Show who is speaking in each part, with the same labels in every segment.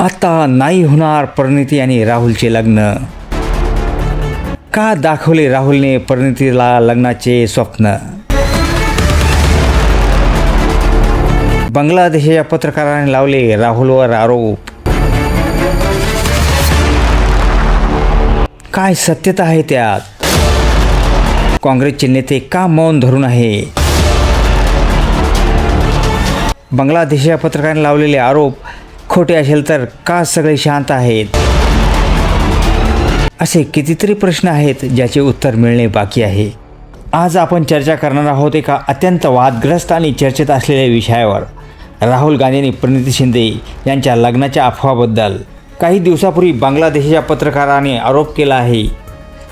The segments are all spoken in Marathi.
Speaker 1: आता नाही होणार परिणिती आणि राहुलचे लग्न. का दाखवले राहुलने परिणितीला लग्नाचे स्वप्न? बांगलादेशाच्या पत्रकाराने लावले राहुलवर आरोप. काय सत्यता आहे त्यात? काँग्रेसचे नेते का मौन धरून आहे? बांगलादेशाच्या पत्रकाराने लावलेले आरोप खोटे असेल तर का सगळे शांत आहेत? असे कितीतरी प्रश्न आहेत ज्याचे उत्तर मिळणे बाकी आहे. आज आपण चर्चा करणार आहोत एका अत्यंत वादग्रस्त आणि चर्चेत असलेल्या विषयावर. राहुल गांधींनी प्रणिती शिंदे यांच्या लग्नाच्या अफवाबद्दल काही दिवसापूर्वी बांगलादेशाच्या पत्रकाराने आरोप केला आहे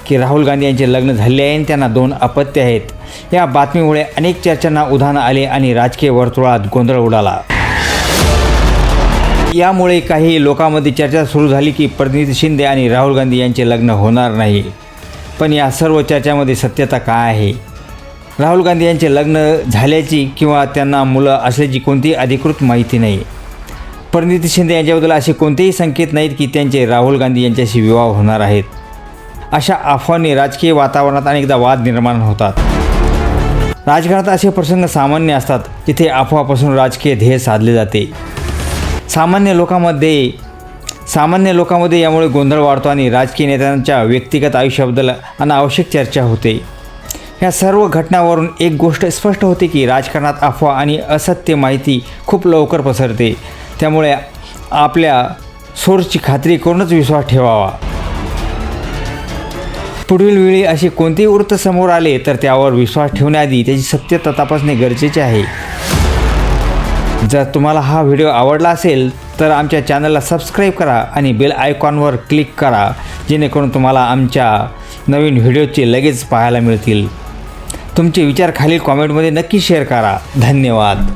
Speaker 1: की राहुल गांधी यांचे लग्न झाले आहे आणि त्यांना दोन अपत्य आहेत. या बातमीमुळे अनेक चर्चांना उधाण आले आणि राजकीय वर्तुळात गोंधळ उडाला. यामुळे काही लोकांमध्ये चर्चा सुरू झाली की प्रणिती शिंदे आणि राहुल गांधी यांचे लग्न होणार नाही. पण या सर्व चर्चामध्ये सत्यता काय आहे? राहुल गांधी यांचे लग्न झाल्याची किंवा त्यांना मुलं असल्याची कोणतीही अधिकृत माहिती नाही. परिणिती शिंदे यांच्याबद्दल असे कोणतेही संकेत नाहीत की त्यांचे राहुल गांधी यांच्याशी विवाह होणार आहेत. अशा अफवांनी राजकीय वातावरणात अनेकदा वाद निर्माण होतात. राजकारणात असे प्रसंग सामान्य असतात जिथे अफवापासून राजकीय ध्येय साधले जाते. सामान्य लोकांमध्ये सामान्य लोकांमध्ये यामुळे गोंधळ वाढतो आणि राजकीय नेत्यांच्या व्यक्तिगत आयुष्याबद्दल अनावश्यक चर्चा होते. या सर्व घटनावरून एक गोष्ट स्पष्ट होते की राजकारणात अफवा आणि असत्य माहिती खूप लवकर पसरते. त्यामुळे आपल्या सोर्सची खात्री करूनच विश्वास ठेवावा. पुढील वेळी असे कोणतेही वृत्त समोर आले तर त्यावर विश्वास ठेवण्याआधी त्याची सत्यता तपासणे गरजेचे आहे. जर तुम्हाला हा व्हिडिओ आवडला असेल तर आमच्या चॅनलला सबस्क्राईब करा आणि बेल आयकॉनवर क्लिक करा जेणेकरून तुम्हाला आमच्या नवीन व्हिडिओचे लगेच पाहायला मिळतील. तुमचे विचार खालील कॉमेंटमध्ये नक्की शेअर करा. धन्यवाद.